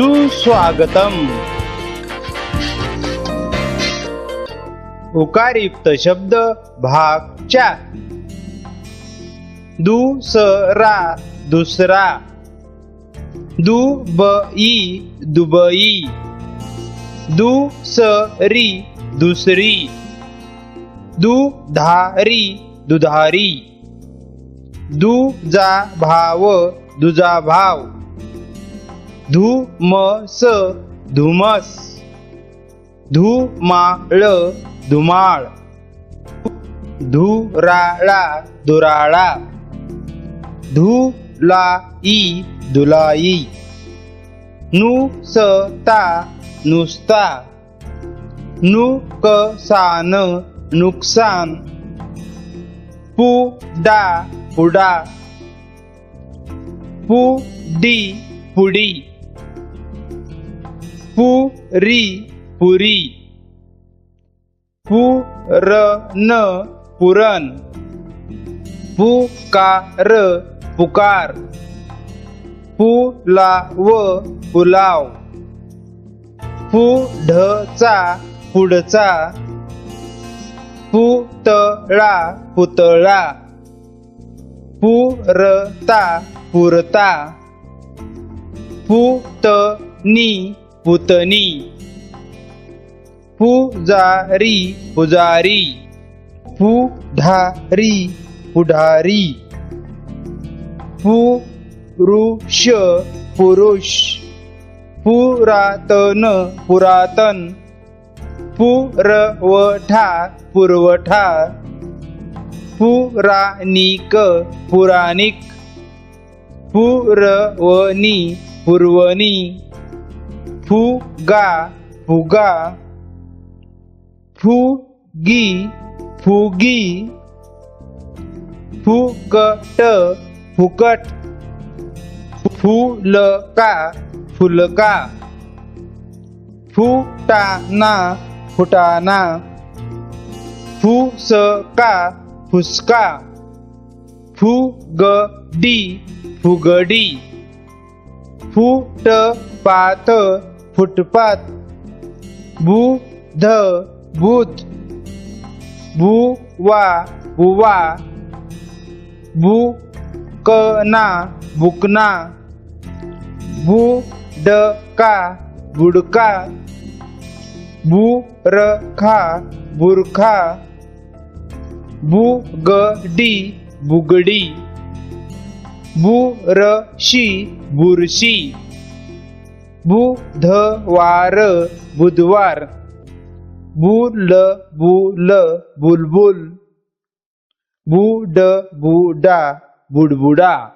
सुस्वागतम. उकारयुक्त शब्द भाग चार. दुसरा दुसरा. Dubai Dubai. दुसरी दुसरी. दुधारी दुधारी. दुजा भाव दुजा भाव धुमस धुमस. धुमाळ धुमाळ. धुराळा दुराळा धुलाई धुलाई. नुसता नुसता. नुकसान नुकसान. पुडा पुडा. पुडी पुडी. पुरी पुरी पुरन पुरण पुकार पुकार. पुलाव पुलाव. पुढचा पुढचा. पुतळा पुतळा. पुरता पुरता. पुतनी पुतनी। पुजारी पुजारी। पुढारी पुढारी। पुरुष पुरुष। पुरातन पुरातन। पुरवठा पुरवठा। पुराणिक पुराणिक। पुरवणी पुरवणी। फुगा फुगा फुगी फुगी फुकट फुकट फुलका फुलका फुटाना फुटाना फुसका फुसका फुगडी फुगडी फुटपाथ फुटपाथ बुध बुध बुवा बुवा बुकना का बुडका बुडका बुरखा बुरखा बुगडी बुगडी बुरशी बुरशी. बुधवार बुधवार. बुल बुल बुलबुल. बुड बुडा बुडबुडा.